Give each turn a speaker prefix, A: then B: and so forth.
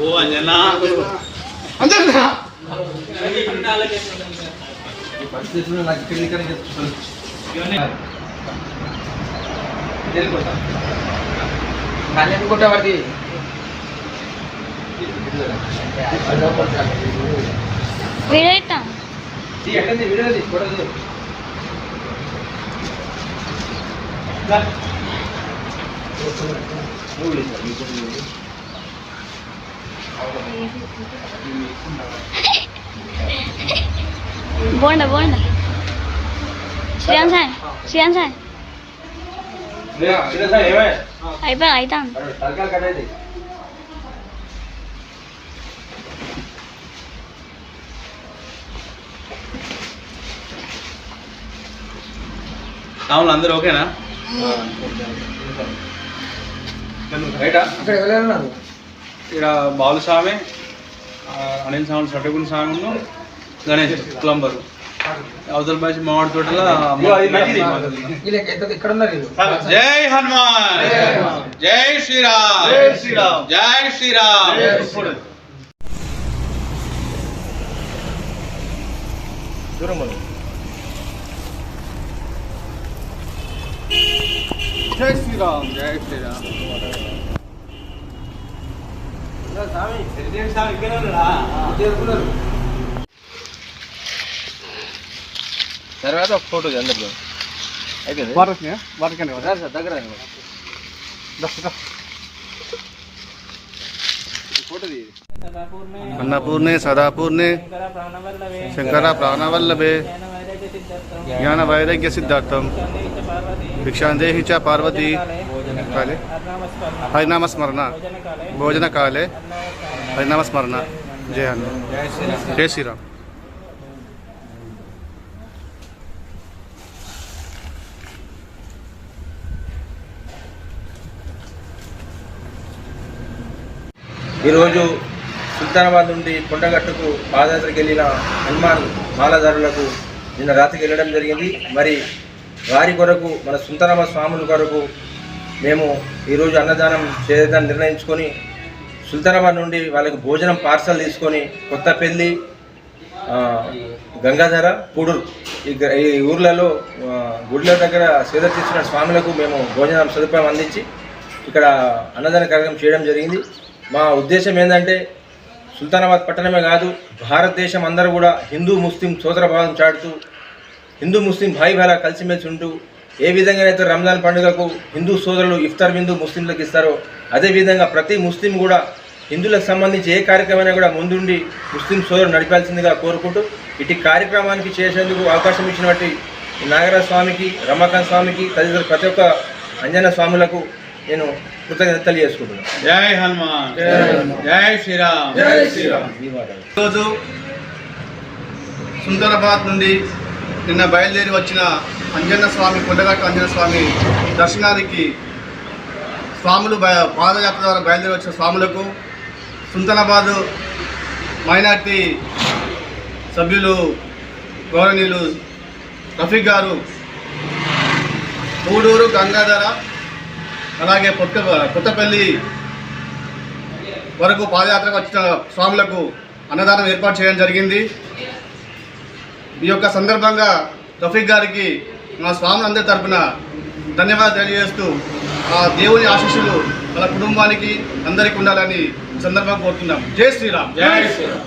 A: ఓ అంజనా
B: అందరికీ
C: పరిస్థితుల్లో నాకు ఇక్కడ ఇక్కడ
D: వీడియో ఇస్తాం
C: వీడియో కొట్టదు
D: బోండా బోండా శ్రీయాన్ సాయి శ్రీయాన్ సాయి
C: ఏమే
D: అయిపోయి అవుతాం
C: తలకాలు కట్టేది
A: స్వాములు అందరూ ఓకేనా రైట?
C: అక్కడ ఎవరు
A: ఇక్కడ బాలు స్వామి ఆ, అనిల్ స్వామి సటగుని స్వామి గణేష్ ప్లంబర్. అవతల భాష మామిడి తోటల
C: ఇక్కడ ఉన్నారు వీళ్ళు.
A: జై హనుమాన్! జై శ్రీరామ్!
B: జై శ్రీరామ్.
A: జై శ్రీరామ్!
B: జై శ్రీరామ్
A: జై శ్రీరామ్
C: తర్వాత ఒక ఫోటో అందరిలో అయిపోయింది దగ్గర రండి. ఫోటో తీయండి.
E: అన్నపూర్ణే సదాపూర్ణే శంకర ప్రాణవల్లభే జ్ఞాన వైరాగ్య సిద్ధార్థం భిక్షాందేహి చ పార్వతీ కాలే హరినామస్మరణ భోజనకాలే హరినామస్మరణ జయ హనుమాన్ జై శ్రీరామ్
F: ఈరోజు సుల్తానాబాద్ నుండి కొండగట్టుకు పాదయాత్రకు వెళ్ళిన హనుమాన్ మాలధారులకు నిన్న రాత్రికి వెళ్ళడం జరిగింది. మరి వారి కొరకు మన సుల్తానాబాద్ స్వాముల కొరకు మేము ఈరోజు అన్నదానం చేయడం నిర్ణయించుకొని సుల్తానాబాద్ నుండి వాళ్ళకి భోజనం పార్సల్ తీసుకొని కొత్తపల్లి గంగాధర పూడూరు ఈ గ- ఈ ఊర్లలో గుడిల దగ్గర సేద తీసుకున్న స్వాములకు మేము భోజనం సదుపాయం అందించి ఇక్కడ అన్నదాన కార్యక్రమం చేయడం జరిగింది. మా ఉద్దేశం ఏంటంటే సుల్తానాబాద్ పట్టణమే కాదు భారతదేశం అందరూ కూడా హిందూ ముస్లిం సోదరభావం చాటుతూ హిందూ ముస్లిం భాయి భాలా కలిసిమెలిసి ఉంటూ ఏ విధంగానైతే రంజాన్ పండుగకు హిందూ సోదరులు ఇఫ్తార్ బిందు ముస్లింలకు ఇస్తారో అదేవిధంగా ప్రతి ముస్లిం కూడా హిందువులకు సంబంధించి ఏ కార్యక్రమైనా కూడా ముందుండి ముస్లిం సోదరులు నడిపాల్సిందిగా కోరుకుంటూ ఇటు కార్యక్రమానికి చేసేందుకు అవకాశం ఇచ్చినటువంటి ఈ నాగరాజ స్వామికి రమాకాంత్ స్వామికి తదితర ప్రతి ఒక్క అంజన స్వాములకు నేను కృతజ్ఞత తెలియజేసుకుంటున్నాను
A: జై హనుమాన్. జై శ్రీరామ్.
B: జై శ్రీరామ్. ఈరోజు సుందరాబాద్ నుండి నిన్న బయలుదేరి వచ్చిన అంజన్న స్వామి కొండగట్టు అంజన్న స్వామి దర్శనానికి స్వాములు బయ పాదయాత్ర ద్వారా బయలుదేరి వచ్చిన స్వాములకు సుల్తానాబాద్ మైనార్టీ సభ్యులు గౌరవనీయులు రఫీక్ గారు మూడూరు గంగాధర అలాగే కొత్త కొత్తపల్లి వరకు పాదయాత్రకు వచ్చిన స్వాములకు అన్నదానం ఏర్పాటు చేయడం జరిగింది. ఈ యొక్క సందర్భంగా రఫీక్ గారికి మా స్వాములందరి తరఫున ధన్యవాదాలు తెలియజేస్తూ ఆ దేవుని ఆశీస్సులు వాళ్ళ కుటుంబానికి అందరికీ ఉండాలని సందర్భంగా కోరుతున్నాం. జై శ్రీరామ్.
A: జై శ్రీరామ్.